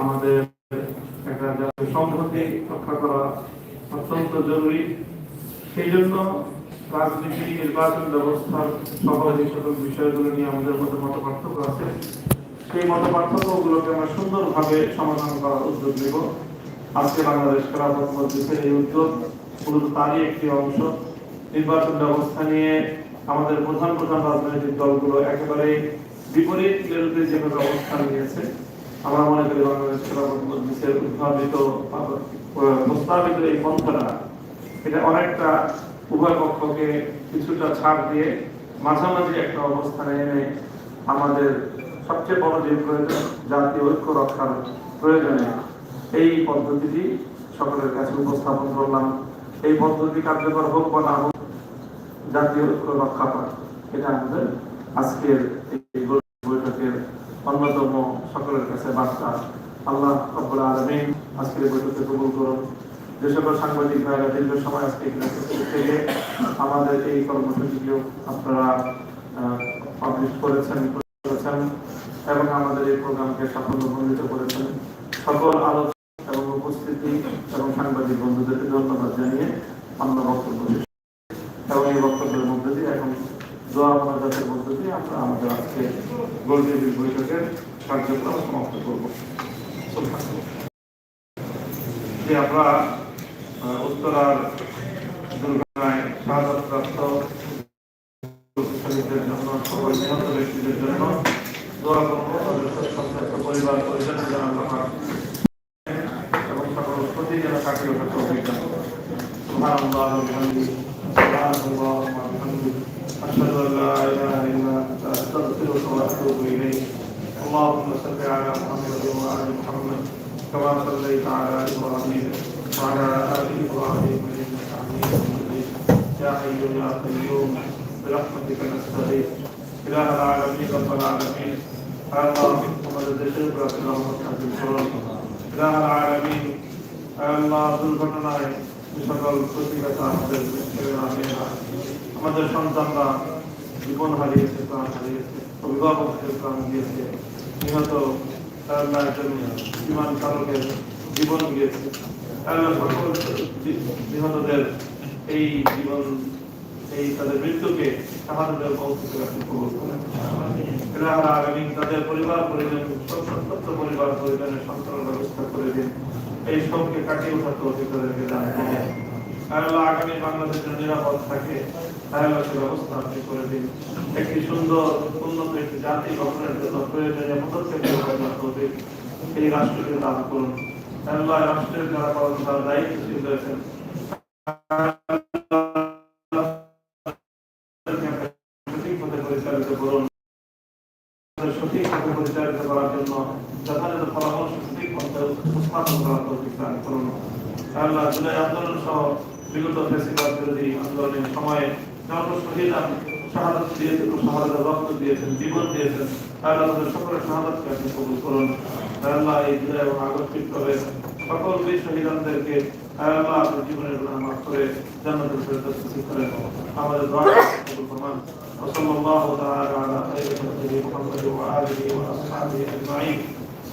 আমাদের একটা জাতীয় রক্ষা করা অত্যন্ত জরুরি। সেই জন্য রাজনীতি, নির্বাচন ব্যবস্থার বিষয়গুলো নিয়ে আমাদের মধ্যে মত পার্থক্য আছে, সেই মত আমরা সুন্দরভাবে সমাধান করার উদ্যোগ নেব। আজকে বাংলাদেশ এই উদ্যোগ মূলত তারই একটি অংশ। নির্বাচন ব্যবস্থা নিয়ে আমাদের প্রধান প্রধান রাজনৈতিক দলগুলো একেবারে বিপরীত বিরুদ্ধে যেভাবে অবস্থান নিয়েছে আমরা মনে করি বাংলাদেশ উদ্ভাবিত প্রস্তাবিত এই পন্থাটা, এটা অনেকটা উভয় পক্ষকে কিছুটা ছাড় দিয়ে মাঝামাঝি একটা অবস্থানে এনে আমাদের সবচেয়ে বড় যে প্রয়োজন, জাতীয় ঐক্য রক্ষার প্রয়োজনে এই পদ্ধতিটি সকলের কাছে উপস্থাপন করলাম। এই পদ্ধতি কার্যকর হোক বা না হোক, জাতীয় ঐক্য রক্ষা পায় এটা আমাদের আজকের এই অন্যতম সকলের কাছে বার্তা। আল্লাহ রব্বুল আলামিন আজকের বৈঠকে কবুল করুন। যে সকল সাংবাদিক ভাইরা দীর্ঘ সময় আজকে এখানে থেকে আমাদের এই কর্মসূচিগুলো আপনারা পাবলিশ করেছেন করেছেন এবং আমাদের এই প্রোগ্রামকে সাফল্যমণ্ডিত করেছেন। সকল আলোচনা এবং উপস্থিতি এবং সাংবাদিক বন্ধুদেরকে ধন্যবাদ জানিয়ে আমরা বক্তব্য এবং এই বক্তব্যের মধ্যে দিয়ে এখন দোয়া মোনাজাতের মধ্যে দিয়ে আমরা আমাদের আজকে গোলটেবিল বৈঠকের কার্যক্রম সমাপ্ত করব যে আমরা আহ, উত্তরার দুর্ঘটনায় শাহাদতপ্রাপ্ত শহীদদের জন্য সকল নিহত ব্যক্তিদের জন্য দোয়া করবো তাদের সন্তান পরিবার পরিজনের যেন আল্লাহ পাক এবং সকল ক্ষতি যেন কাটিয়ে ওঠার অভিজ্ঞান سبحان الله وبحمده سبحان الله وبحمده أشهد أن لا إله إلا أنت أستغفرك وأتوب إليك اللهم صل على محمد وآل محمد كما صليت على إبراهيم وعلى آل إبراهيم إنك حميد مجيد يا حي يا قيوم برحمتك نستغيث إله العالمين رب العالمين الله محمد الشيخ رسول الله إله العالمين আল্লাহ দুর্ঘটনায় যে সকল প্রতিঘাত আমাদের ছেলেরা মেয়েরা আমাদের সন্তানরা জীবন হারিয়েছে, প্রাণ হারিয়েছে অভিভাবকদের প্রাণ দিয়েছে নিহত আল্লাহ একজন বিমান চালকের জীবন গিয়েছে। নিহতদের এই জীবন, এই তাদের মৃত্যুকে শাহাদাতের আলামিন তাদের পরিবার, পরিজন সত্য পরিবার সন্তানের ব্যবস্থা করে দিন। এই সবকে কাটিয়ে ওঠার তৌফিক তাদেরকে দান আল্লাহ আগামী বাংলাদেশের নিরাপদ থাকে আল্লাহ সে ব্যবস্থা করে দিন। একটি সুন্দর, উন্নত একটি জাতি গঠনের জন্য প্রয়োজনীয় পদক্ষেপ রাষ্ট্রের যারা পালন পথে পরিচালিত করুন। সঠিক পথে পরিচালিত করার জন্য যথাযথ পরামর্শ সঠিক পথে উপস্থাপন করার তৌফিক করুন। আল্লাহ সহ বিগত ফেসিবাদ বিরোধী আন্দোলনের সময়ে যত শহীদান শাহাদত দিয়েছেন ও শাহাদাত রক্ত দিয়েছেন জীবন দিয়েছেন আল্লাহ তাদের সকলের শাহাদাতকে আপনি কবুল করুন আল্লাহ এই জুলাই এবং আগস্ট বিপ্লবের সকল বীর শহীদানদেরকে আল্লাহ আপনার জীবনের গুণা মাফ করে জান্নাতের ফেরদৌস নসিব করেন আমাদের দোয়া কবুল ফরমান وصلى الله تعالى على خير خلقه محمد وآله وأصحابه أجمعين